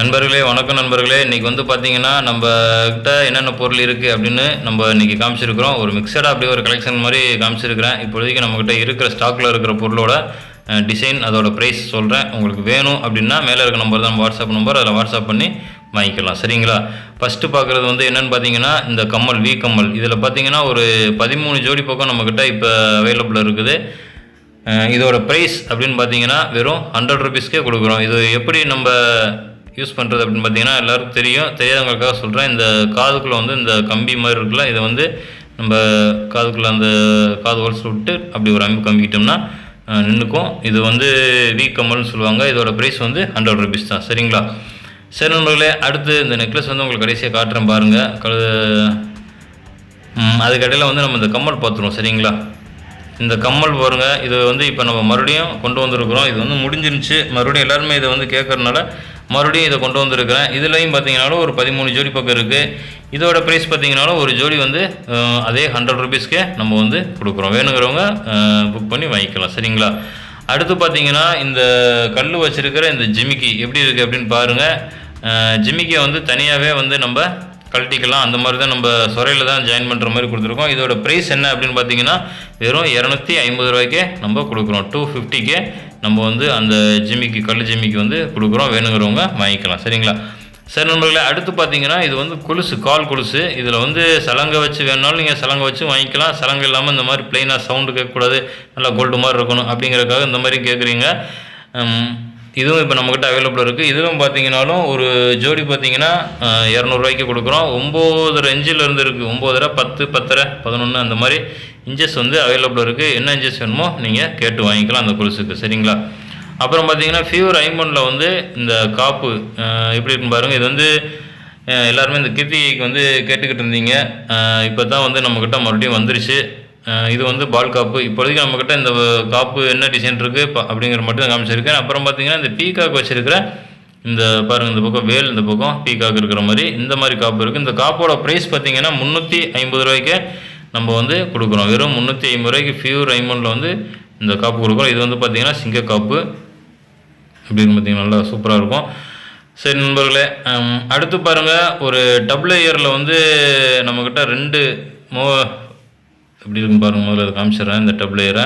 நண்பர்களே வணக்கம் நண்பர்களே. இன்றைக்கி வந்து பார்த்தீங்கன்னா நம்ம கிட்ட என்னென்ன பொருள் இருக்குது அப்படின்னு நம்ம இன்றைக்கி காமிச்சிருக்கிறோம். ஒரு மிக்சடாக அப்படியே ஒரு கலெக்ஷன் மாதிரி காமிச்சிருக்கிறேன். இப்போதைக்கு நம்மக்கிட்ட இருக்கிற ஸ்டாக்கில் இருக்கிற பொருளோட டிசைன் அதோட ப்ரைஸ் சொல்கிறேன் உங்களுக்கு வேணும் அப்படின்னா மேலே இருக்க நம்பர் தான் வாட்ஸ்அப் நம்பர் அதில் வாட்ஸ்அப் பண்ணி வாங்கிக்கலாம். சரிங்களா? ஃபஸ்ட்டு பார்க்குறது வந்து என்னென்னு பார்த்தீங்கன்னா இந்த கம்மல் வி கம்மல். இதில் பார்த்தீங்கன்னா ஒரு பதிமூணு ஜோடி பக்கம் நம்மக்கிட்ட இப்போ அவைலபிள் இருக்குது. இதோட ப்ரைஸ் அப்படின்னு பார்த்தீங்கன்னா வெறும் ஹண்ட்ரட் ருபீஸ்க்கே கொடுக்குறோம். இது எப்படி நம்ம யூஸ் பண்ணுறது அப்படின்னு பார்த்தீங்கன்னா எல்லாருக்கும் தெரியும். தெரியாதவங்களுக்காக சொல்கிறேன் இந்த காதுக்குள்ளே வந்து இந்த கம்பி மாதிரி இருக்குல்ல இதை வந்து நம்ம காதுக்குள்ளே அந்த காது ஒழிச்சு விட்டு அப்படி ஒரு அமைப்பு கம்பிக்கிட்டோம்னா நின்றுக்கும் இது வந்து வி கம்மல்னு சொல்லுவாங்க. இதோட ப்ரைஸ் வந்து ஹண்ட்ரட் ருபீஸ் தான். சரிங்களா? சரி நண்பர்களே அடுத்து இந்த நெக்லஸ் வந்து உங்களுக்கு கடைசியாக காட்டுறேன் பாருங்கள் கழு அதுக்கடையில் வந்து நம்ம இந்த கம்மல் பார்த்துருவோம். சரிங்களா? இந்த கம்மல் பாருங்கள் இது வந்து இப்போ நம்ம மறுபடியும் கொண்டு வந்திருக்கிறோம். இது வந்து முடிஞ்சிருந்துச்சு. மறுபடியும் எல்லாருமே இதை வந்து கேட்குறதுனால மறுபடியும் இதை கொண்டு வந்திருக்கிறேன். இதுலேயும் பார்த்தீங்கனாலும் ஒரு பதிமூணு ஜோடி பக்கம் இருக்குது இதோட ப்ரைஸ் பார்த்தீங்கனாலும் ஒரு ஜோடி வந்து அதே ஹண்ட்ரட் ருபீஸ்க்கே நம்ம வந்து கொடுக்குறோம். வேணுங்கிறவங்க புக் பண்ணி வாங்கிக்கலாம். சரிங்களா? அடுத்து பார்த்தீங்கன்னா இந்த கல் வச்சுருக்கிற இந்த ஜிமிக்கி எப்படி இருக்குது அப்படின்னு பாருங்கள் ஜிமிக்கியை வந்து தனியாகவே வந்து நம்ம கழட்டிக்கலாம். அந்த மாதிரி தான் நம்ம சொரையில் தான் ஜாயின் பண்ணுற மாதிரி கொடுத்துருக்கோம். இதோட ப்ரைஸ் என்ன அப்படின்னு பார்த்தீங்கன்னா வெறும் இரநூத்தி ஐம்பது ரூபாய்க்கே நம்ம கொடுக்குறோம். டூ ஃபிஃப்டிக்கே நம்ம வந்து அந்த ஜிம்மிக்கு கல் ஜிம்மிக்கு வந்து கொடுக்குறோம் வேணுங்கிறவங்க வாங்கிக்கலாம். சரிங்களா? சரி நண்பர்களே அடுத்து பார்த்தீங்கன்னா இது வந்து கொலுசு கால் கொலுசு. இதில் வந்து சலங்கை வச்சு வேணாலும் நீங்கள் சலங்கை வச்சு வாங்கிக்கலாம். சலங்கை இல்லாமல் இந்த மாதிரி பிளெயினாக சவுண்டு கேட்கக்கூடாது. நல்லா கோல்டு மாதிரி இருக்கணும் அப்படிங்கிறதுக்காக இந்த மாதிரி கேட்குறீங்க. இதுவும் இப்போ நம்மக்கிட்ட அவைலபிள் இருக்குது இதுவும் பார்த்தீங்கன்னாலும் ஒரு ஜோடி பார்த்தீங்கன்னா இரநூறுவாய்க்கு கொடுக்குறோம். ஒம்போதரை இன்ச்சில் இருந்து இருக்குது ஒம்போதரை பத்து பத்தரை பதினொன்று அந்த மாதிரி இன்ச்சஸ் வந்து அவைலபிள் இருக்குது என்ன இன்ச்சஸ் வேணுமோ நீங்கள் கேட்டு வாங்கிக்கலாம் அந்த கொலுசுக்கு. சரிங்களா? அப்புறம் பார்த்தீங்கன்னா ஃபியூர் ஐம்பனில் வந்து இந்த காப்பு எப்படி இருக்குன்னு பாருங்கள் இது வந்து எல்லாருமே இந்த கிருத்திகைக்கு வந்து கேட்டுக்கிட்டு இருந்தீங்க. இப்போ தான் வந்து நம்மக்கிட்ட மறுபடியும் வந்துருச்சு. இது வந்து பால் காப்பு. இப்போதைக்கு நம்மக்கிட்ட இந்த காப்பு என்ன டிசைன் இருக்குது அப்படிங்கிற மட்டும் தான் காமிச்சிருக்கேன். அப்புறம் பார்த்தீங்கன்னா இந்த பீகாக் வச்சுருக்கிற இந்த பாருங்கள் இந்த பக்கம் வேல் இந்த பக்கம் பீகாக் இருக்கிற மாதிரி இந்த மாதிரி காப்பு இருக்குது இந்த காப்போட ப்ரைஸ் பார்த்தீங்கன்னா முந்நூற்றி ஐம்பது ரூபாய்க்கு நம்ம வந்து கொடுக்குறோம். வெறும் முந்நூற்றி ஐம்பது ரூபாய்க்கு ஃபியூர் ஐமண்டில் வந்து இந்த காப்பு கொடுக்குறோம். இது வந்து பார்த்திங்கன்னா சிங்க காப்பு. அப்படின்னு பார்த்தீங்கன்னா நல்லா சூப்பராக இருக்கும். சரி நண்பர்களே அடுத்து பாருங்கள் ஒரு டபுள் இயரில் வந்து நம்மக்கிட்ட ரெண்டு மோ எப்படி இருக்கும் பாருங்கள் முதல்ல அதை காமிச்சிடுறேன் இந்த டபுள் இயரை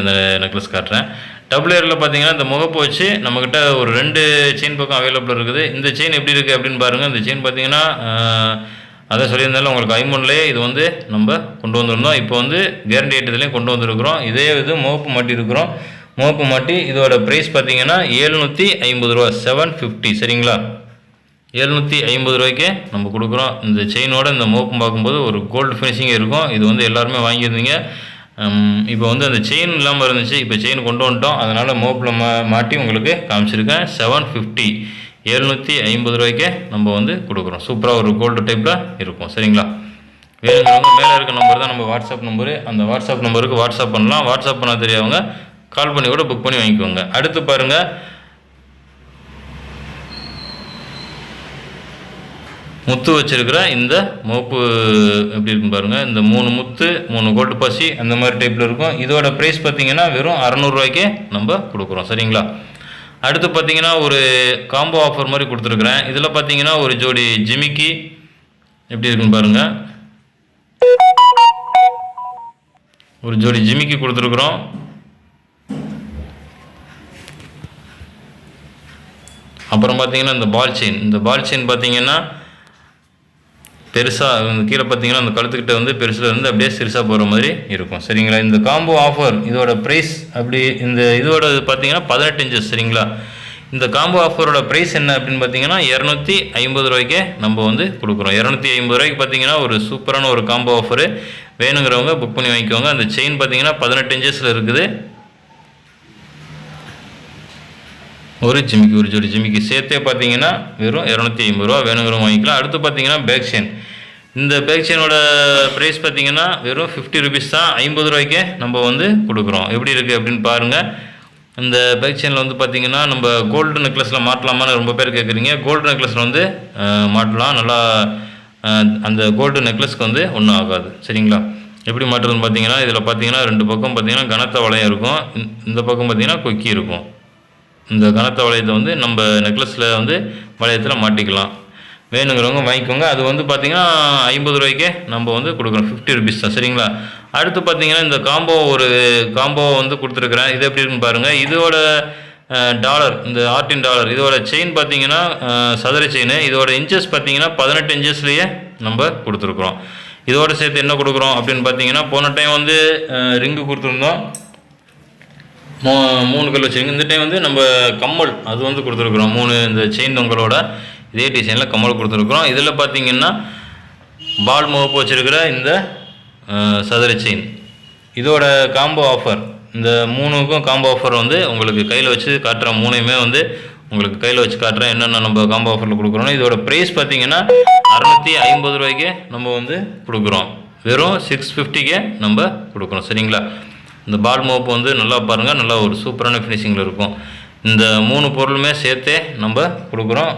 இந்த நெக்லஸ் காட்டுறேன். டபுள் இயரில் பார்த்தீங்கன்னா இந்த முகப்பு வச்சு நம்மக்கிட்ட ஒரு ரெண்டு செயின் பக்கம் அவைலபிள் இருக்குது. இந்த செயின் எப்படி இருக்குது அப்படின்னு பாருங்கள் இந்த செயின் பார்த்தீங்கன்னா அதை அதான் சொல்லியிருந்தாலும் உங்களுக்கு ஐமோன்லேயே இது வந்து நம்ம கொண்டு வந்திருந்தோம். இப்போ வந்து கேரண்டி ஐட்டத்துலேயும் கொண்டு வந்திருக்கிறோம். இதே இது முகப்பு மாட்டியிருக்கிறோம் முகப்பு மாட்டி இதோட ப்ரைஸ் பார்த்தீங்கன்னா ஏழ்நூற்றி ஐம்பது ரூபா செவன் ஃபிஃப்டி சரிங்களா? எழுநூற்றி ஐம்பது ரூபாய்க்கு நம்ம கொடுக்குறோம். இந்த செயினோட இந்த மோப்பம் பார்க்கும்போது ஒரு கோல்டு ஃபினிஷிங் இருக்கும். இது வந்து எல்லாருமே வாங்கியிருந்தீங்க. இப்போ வந்து அந்த செயின் இல்லாமல் இருந்துச்சு. இப்போ செயின் கொண்டு வந்துட்டோம். அதனால் மோப்பில் மா மாட்டி உங்களுக்கு காமிச்சிருக்கேன். செவன் ஃபிஃப்டி எழுநூற்றி ஐம்பது ரூபாய்க்கு நம்ம வந்து கொடுக்குறோம். சூப்பராக ஒரு கோல்டு டைப்பில் இருக்கும். சரிங்களா? வேணுங்கிறவங்க மேலே இருக்க நம்பர் தான் நம்ம வாட்ஸ்அப் நம்பரு அந்த வாட்ஸ்அப் நம்பருக்கு வாட்ஸ்அப் பண்ணலாம். வாட்ஸ்அப் பண்ண தெரியாதவங்க கால் பண்ணி கூட புக் பண்ணி வாங்கிக்கோங்க. அடுத்து பாருங்கள் முத்து வச்சிருக்கிற இந்த மோப்பு எப்படி இருக்கும் பாருங்க. இந்த மூணு முத்து மூணு கோல்டு பசி அந்த மாதிரி டைப்பில் இருக்கும். இதோட ப்ரைஸ் பார்த்தீங்கன்னா வெறும் அறநூறுவாய்க்கே நம்ம கொடுக்குறோம். சரிங்களா? அடுத்து பார்த்தீங்கன்னா ஒரு காம்போ ஆஃபர் மாதிரி கொடுத்துருக்குறேன். இதில் பார்த்தீங்கன்னா ஒரு ஜோடி ஜிமிக்கி எப்படி இருக்குன்னு பாருங்க. ஒரு ஜோடி ஜிமிக்கி கொடுத்துருக்குறோம். அப்புறம் பார்த்தீங்கன்னா இந்த பால் செயின் இந்த பால் செயின் பார்த்தீங்கன்னா பெருசாக கீழே பார்த்தீங்கன்னா அந்த கழுத்துக்கிட்ட வந்து பெருசில் இருந்து அப்படியே சிறுசாக போகிற மாதிரி இருக்கும். சரிங்களா? இந்த காம்போ ஆஃபர் இதோட ப்ரைஸ் அப்படி இந்த இதோட பார்த்தீங்கன்னா பதினெட்டு இன்ச்சஸ் சரிங்களா? இந்த காம்போ ஆஃபரோட ப்ரைஸ் என்ன அப்படின்னு பார்த்தீங்கன்னா இரநூத்தி ஐம்பது ரூபாய்க்கே நம்ம வந்து கொடுக்குறோம். இரநூத்தி ஐம்பது ரூபாய்க்கு பார்த்தீங்கன்னா ஒரு சூப்பரான ஒரு காம்போ ஆஃபரு வேணுங்கிறவங்க புக் பண்ணி வாங்கிக்கோங்க. அந்த செயின் பார்த்தீங்கன்னா பதினெட்டு இன்ச்சஸில் இருக்குது. ஒரு ஜிமிக்கி ஒரு ஜோடி ஜிமிக்கி சேர்த்தே பார்த்தீங்கன்னா வெறும் இரநூத்தி ஐம்பது ரூபா வேணுங்கிறவங்க வாங்கிக்கலாம். அடுத்து பார்த்தீங்கன்னா பேக் செயின் இந்த பேக் செயினோட ப்ரைஸ் பார்த்தீங்கன்னா வெறும் ஃபிஃப்டி ருபீஸ் தான். ஐம்பது ரூபாய்க்கே நம்ம வந்து கொடுக்குறோம். எப்படி இருக்குது அப்படின்னு பாருங்கள் இந்த பேக் செயினில் வந்து பார்த்தீங்கன்னா நம்ம கோல்டு நெக்லஸில் மாட்டலாமான்னு ரொம்ப பேர் கேட்குறீங்க. கோல்டு நெக்லஸில் வந்து மாட்டலாம் நல்லா அந்த கோல்டு நெக்லஸ்க்கு வந்து ஒன்றும் ஆகாது. சரிங்களா? எப்படி மாட்டுறதுன்னு பார்த்தீங்கன்னா இதில் பார்த்தீங்கன்னா ரெண்டு பக்கம் பார்த்தீங்கன்னா கனத்த வளையம் இருக்கும். இந்த பக்கம் பார்த்தீங்கன்னா கொக்கி இருக்கும். இந்த கனத்த வளையத்தை வந்து நம்ம நெக்லஸில் வந்து வளையத்தில் மாட்டிக்கலாம். வேணுங்கிறவங்க வாங்கிக்கோங்க. அது வந்து பார்த்தீங்கன்னா ஐம்பது ரூபாய்க்கே நம்ம வந்து கொடுக்குறோம். ஃபிஃப்டி ருபீஸ் தான். சரிங்களா? அடுத்து பார்த்திங்கன்னா இந்த காம்போ ஒரு காம்போ வந்து கொடுத்துருக்குறேன். இது எப்படி இருக்குன்னு பாருங்கள் இதோட டாலர் இந்த ஆர்டின் டாலர் இதோட செயின் பார்த்தீங்கன்னா சதுர செயின் இதோட இன்ச்சஸ் பார்த்தீங்கன்னா பதினெட்டு இன்ச்சஸ்லேயே நம்ம கொடுத்துருக்குறோம். இதோட சேர்த்து என்ன கொடுக்குறோம் அப்படின்னு பார்த்தீங்கன்னா போன டைம் வந்து ரிங்கு கொடுத்துருந்தோம். மூ மூணு கல் வச்சுருங்க இந்த டைம் வந்து நம்ம கம்மல் அது வந்து கொடுத்துருக்குறோம். மூணு இந்த செயின் தொங்கலோட இதே டிசைனில் கம்மல் கொடுத்துருக்குறோம். இதில் பார்த்தீங்கன்னா பால் முகப்பு வச்சுருக்கிற இந்த சதுர செயின் இதோட காம்போ ஆஃபர் இந்த மூணுக்கும் காம்போ ஆஃபர் வந்து உங்களுக்கு கையில் வச்சு காட்டுற மூணையுமே வந்து உங்களுக்கு கையில் வச்சு காட்டுறேன் என்னென்ன நம்ம காம்போ ஆஃபரில் கொடுக்குறோம் இதோட ப்ரைஸ் பார்த்தீங்கன்னா அறநூற்றி ஐம்பது ரூபாய்க்கு நம்ம வந்து கொடுக்குறோம். வெறும் சிக்ஸ் ஃபிஃப்டிக்கே நம்ம கொடுக்குறோம். சரிங்களா? இந்த பால் மோப்பு வந்து நல்லா பாருங்கள் நல்லா ஒரு சூப்பரான ஃபினிஷிங்கில் இருக்கும். இந்த மூணு பொருளுமே சேர்த்தே நம்ம கொடுக்குறோம்.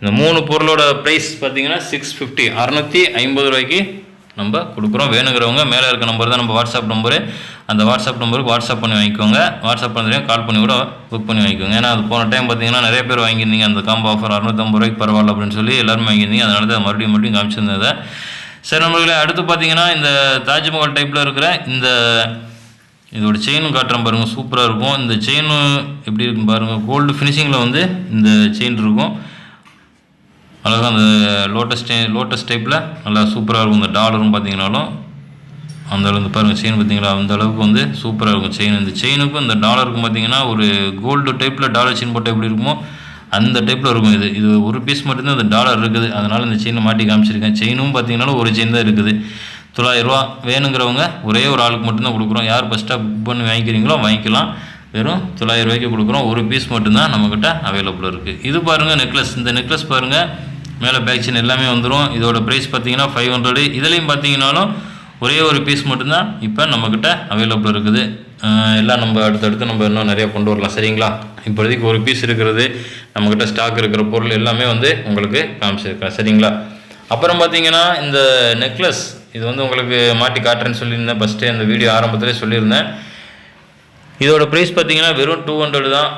இந்த மூணு பொருளோட ப்ரைஸ் பார்த்தீங்கன்னா சிக்ஸ் ஃபிஃப்டி அறநூற்றி ஐம்பது ரூபாய்க்கு நம்ம கொடுக்குறோம். வேணுங்கிறவங்க மேலே இருக்க நம்பர் தான் நம்ம வாட்ஸ்அப் நம்பரு அந்த வாட்ஸ்அப் நம்பருக்கு வாட்ஸ்அப் பண்ணி வாங்கிக்கோங்க. வாட்ஸ்அப் பண்ணுறீங்க கால் பண்ணி கூட புக் பண்ணி வாங்கிக்கோங்க. ஏன்னா அது போன டைம் பார்த்தீங்கன்னா நிறைய பேர் வாங்கியிருந்தீங்க. அந்த காம்போ ஆஃபர் அறுநூத்தம்பது ரூபாய்க்கு பரவாயில்ல அப்படின்னு சொல்லி எல்லாருமே வாங்கியிருந்தீங்க. அதனால தான் மறுபடியும் மறுபடியும் காமிச்சிருந்ததை சரி நம்மளுக்கு அடுத்து பார்த்தீங்கன்னா இந்த தாஜ்மஹால் டைப்பில் இருக்கிற இந்த இதோட செயினும் காட்டுறேன் பாருங்கள் சூப்பராக இருக்கும். இந்த செயின் எப்படி இருக்குன்னு பாருங்கள் கோல்டு ஃபினிஷிங்கில் வந்து இந்த செயின் இருக்கும். அழகாக அந்த லோட்டஸ் டே லோட்டஸ் டைப்பில் நல்லா சூப்பராக இருக்கும். இந்த டாலரும் பார்த்தீங்கனாலும் அந்த அளவுக்கு பாருங்கள் செயின் பார்த்தீங்களா அந்த அளவுக்கு வந்து சூப்பராக இருக்கும் செயின் இந்த செயினுக்கும் இந்த டாலருக்கும் பார்த்தீங்கன்னா ஒரு கோல்டு டைப்பில் டாலர் செயின் போட்டால் எப்படி இருக்குமோ அந்த டைப்பில் இருக்கும் இது. இது ஒரு பீஸ் மட்டும்தான் இந்த டாலர் இருக்குது. அதனால் இந்த செயினை மாட்டி காமிச்சிருக்கேன். செயினும் பார்த்தீங்கன்னாலும் ஒரு செயின் தான் இருக்குது. தொள்ளாயிரரூவா வேணுங்கிறவங்க ஒரே ஒரு ஆளுக்கு மட்டும்தான் கொடுக்குறோம். யார் ஃபஸ்ட்டாக புக் பண்ணி வாங்கிக்கிறீங்களோ வாங்கிக்கலாம். வெறும் தொள்ளாயிரம் ரூபாய்க்கு கொடுக்குறோம். ஒரு பீஸ் மட்டும்தான் நம்மக்கிட்ட அவைலபிள் இருக்குது இது பாருங்கள் நெக்லஸ் இந்த நெக்லஸ் பாருங்கள் மேலே பேக் எல்லாமே வந்துடும் இதோட ப்ரைஸ் பார்த்தீங்கன்னா ஃபைவ் ஹண்ட்ரடு இதுலேயும் பார்த்தீங்கன்னாலும் ஒரே ஒரு பீஸ் மட்டும்தான் இப்போ நம்மக்கிட்ட அவைலபிள் இருக்குது. எல்லாம் நம்ம அடுத்தடுத்து நம்ம இன்னும் நிறையா கொண்டு வரலாம். சரிங்களா? இப்போதைக்கு ஒரு பீஸ் இருக்கிறது. நம்மக்கிட்ட ஸ்டாக் இருக்கிற பொருள் எல்லாமே வந்து உங்களுக்கு காமிச்சிருக்கேன் சரிங்களா? அப்புறம் பார்த்தீங்கன்னா இந்த நெக்லஸ் இது வந்து உங்களுக்கு மாட்டி காட்டுறேன்னு சொல்லியிருந்தேன். ஃபஸ்ட்டே அந்த வீடியோ ஆரம்பத்திலே சொல்லியிருந்தேன். இதோட ப்ரைஸ் பார்த்தீங்கன்னா வெறும் டூ ஹண்ட்ரட் தான்.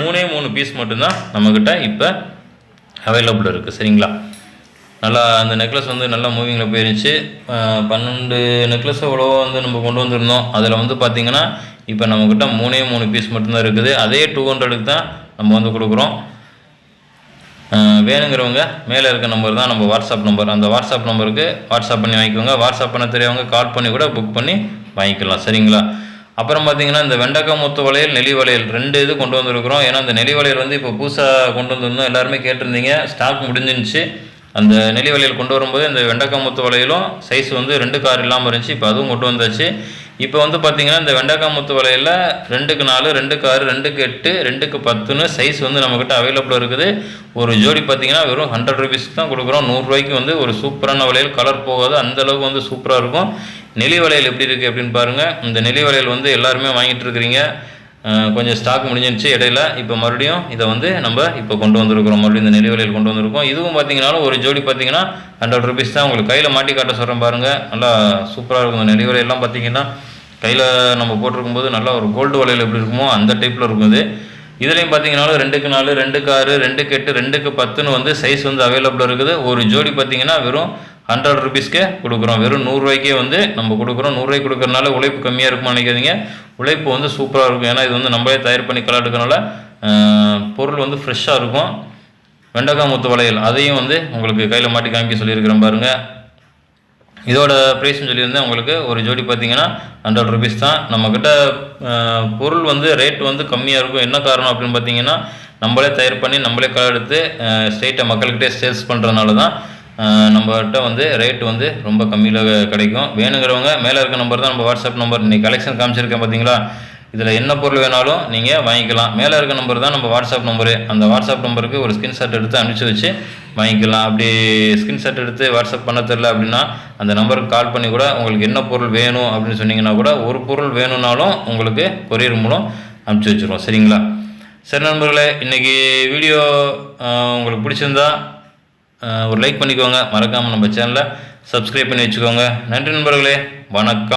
மூணே மூணு பீஸ் மட்டும்தான் நம்மக்கிட்ட இப்போ அவைலபிள் இருக்குது சரிங்களா? நல்லா அந்த நெக்லஸ் வந்து நல்லா மூவிங்கில் போயிருந்துச்சு. பன்னெண்டு நெக்லஸ் எவ்வளோ வந்து நம்ம கொண்டு வந்திருந்தோம். அதில் வந்து பார்த்திங்கன்னா இப்போ நம்மக்கிட்ட மூணே மூணு பீஸ் மட்டும்தான் இருக்குது. அதே டூ ஹண்ட்ரடுக்கு தான் நம்ம வந்து கொடுக்குறோம். வேணுங்கிறவங்க மேலே இருக்க நம்பர் தான் நம்ம வாட்ஸ்அப் நம்பர் அந்த வாட்ஸ்அப் நம்பருக்கு வாட்ஸ்அப் பண்ணி வாங்கிக்கோங்க. வாட்ஸ்அப் பண்ண தெரியவங்க கால் பண்ணி கூட புக் பண்ணி வாங்கிக்கலாம். சரிங்களா? அப்புறம் பார்த்தீங்கன்னா இந்த வெண்டைக்காய் முத்து வளையல் நெளி வளையல் ரெண்டு இது கொண்டு வந்திருக்கிறோம். ஏன்னா அந்த நெளி வளையல் வந்து இப்போ புதுசாக கொண்டு வந்திருந்தோம். எல்லாருமே கேட்டிருந்தீங்க. ஸ்டாக் முடிஞ்சிருந்துச்சு. அந்த நெளி வளையல் கொண்டு வரும்போது இந்த வெண்டைக்காய் முத்து வளையலும் சைஸ் வந்து ரெண்டு கார் இல்லாமல் இருந்துச்சு. இப்போ அதுவும் கொண்டு வந்தாச்சு. இப்போ வந்து பார்த்திங்கன்னா இந்த வெண்டைக்காய் முத்து வளையலில் ரெண்டுக்கு நாலு ரெண்டுக்கு ஆறு ரெண்டுக்கு எட்டு ரெண்டுக்கு பத்துன்னு சைஸ் வந்து நம்மக்கிட்ட அவைலபிள் இருக்குது. ஒரு ஜோடி பார்த்தீங்கன்னா வெறும் ஹண்ட்ரட் ருபீஸ்க்கு தான் கொடுக்குறோம். நூறுரூவாய்க்கு வந்து ஒரு சூப்பரான வளையல் கலர் போகாது. அந்த அளவுக்கு வந்து சூப்பராக இருக்கும். நெலி வளையல் எப்படி இருக்குது அப்படின்னு பாருங்கள் இந்த நெளி வளையல் வந்து எல்லாருமே வாங்கிட்டு இருக்கிறீங்க. கொஞ்சம் ஸ்டாக் முடிஞ்சிருச்சு இடையில இப்போ மறுபடியும் இதை வந்து நம்ம இப்போ கொண்டு வந்திருக்கிறோம். மறுபடியும் இந்த நெளி கொண்டு வந்திருக்கோம். இதுவும் பார்த்தீங்கன்னாலும் ஒரு ஜோடி பார்த்தீங்கன்னா ஹண்ட்ரட் ருபீஸ் தான் உங்களுக்கு கையில் மாட்டி காட்ட சொல்கிறேன் பாருங்கள் நல்லா சூப்பராக இருக்கும். இந்த நெளி பார்த்தீங்கன்னா கையில் நம்ம போட்டிருக்கும் போது நல்லா ஒரு கோல்டு வளையல் எப்படி இருக்குமோ அந்த டைப்பில் இருக்கும் இது. இதுலேயும் பார்த்தீங்கன்னாலும் ரெண்டுக்கு நாலு ரெண்டுக்கு ஆறு ரெண்டுக்கு எட்டு ரெண்டுக்கு பத்துன்னு வந்து சைஸ் வந்து அவைலபிள் இருக்குது. ஒரு ஜோடி பார்த்தீங்கன்னா வெறும் ஹண்ட்ரட் ருபீஸ்க்கே கொடுக்குறோம். வெறும் நூறுரூவாய்க்கே வந்து நம்ம கொடுக்குறோம். நூறுரூவாய்க்கு கொடுக்குறனால உழைப்பு கம்மியாக இருக்குமா நினைக்காதீங்க. உழைப்பு வந்து சூப்பராக இருக்கும். ஏன்னா இது வந்து நம்மளே தயார் பண்ணி கலர் பொருள் வந்து ஃப்ரெஷ்ஷாக இருக்கும். வெண்டைக்காய் முத்து வளையல் அதையும் வந்து உங்களுக்கு கையில் மாட்டி காமிக்க சொல்லியிருக்கிறேன் பாருங்கள் இதோட ப்ரைஸ்னு சொல்லியிருந்தேன். உங்களுக்கு ஒரு ஜோடி பார்த்தீங்கன்னா ஹண்ட்ரட் ருபீஸ் தான். நம்மக்கிட்ட பொருள் வந்து ரேட் வந்து கம்மியாக இருக்கும். என்ன காரணம் அப்படின்னு பார்த்தீங்கன்னா நம்மளே தயார் பண்ணி நம்மளே கலர் எடுத்து ஸ்ட்ரெயிட்டாக மக்கள்கிட்டே சேல்ஸ் பண்ணுறதுனால தான் நம்மகிட்ட வந்து ரேட் வந்து ரொம்ப கம்மியில் கிடைக்கும். வேணுங்கிறவங்க மேலே இருக்க நம்பர் தான் நம்ம வாட்ஸ்அப் நம்பர் இன்றைக்கி கலெக்ஷன் காமிச்சிருக்கேன் பார்த்தீங்களா இதில் என்ன பொருள் வேணாலும் நீங்கள் வாங்கிக்கலாம். மேலே இருக்க நம்பர் தான் நம்ம வாட்ஸ்அப் நம்பரு அந்த வாட்ஸ்அப் நம்பருக்கு ஒரு ஸ்கிரீன்ஷாட் எடுத்து அனுப்பிச்சி வச்சு வாங்கிக்கலாம். அப்படி ஸ்கிரீன்ஷாட் எடுத்து வாட்ஸ்அப் பண்ண தெரில அப்படின்னா அந்த நம்பருக்கு கால் பண்ணி கூட உங்களுக்கு என்ன பொருள் வேணும் அப்படின்னு சொன்னீங்கன்னா கூட ஒரு பொருள் வேணும்னாலும் உங்களுக்கு கொரியர் மூலம் அனுப்பிச்சி வச்சுருவோம். சரிங்களா? சரி நண்பர்களே இன்றைக்கி வீடியோ உங்களுக்கு பிடிச்சிருந்தா ஒரு லைக் பண்ணிக்கோங்க. மறக்காமல் நம்ம சேனலை சப்ஸ்கிரைப் பண்ணி வச்சுக்கோங்க. நன்றி நண்பர்களே. வணக்கம்.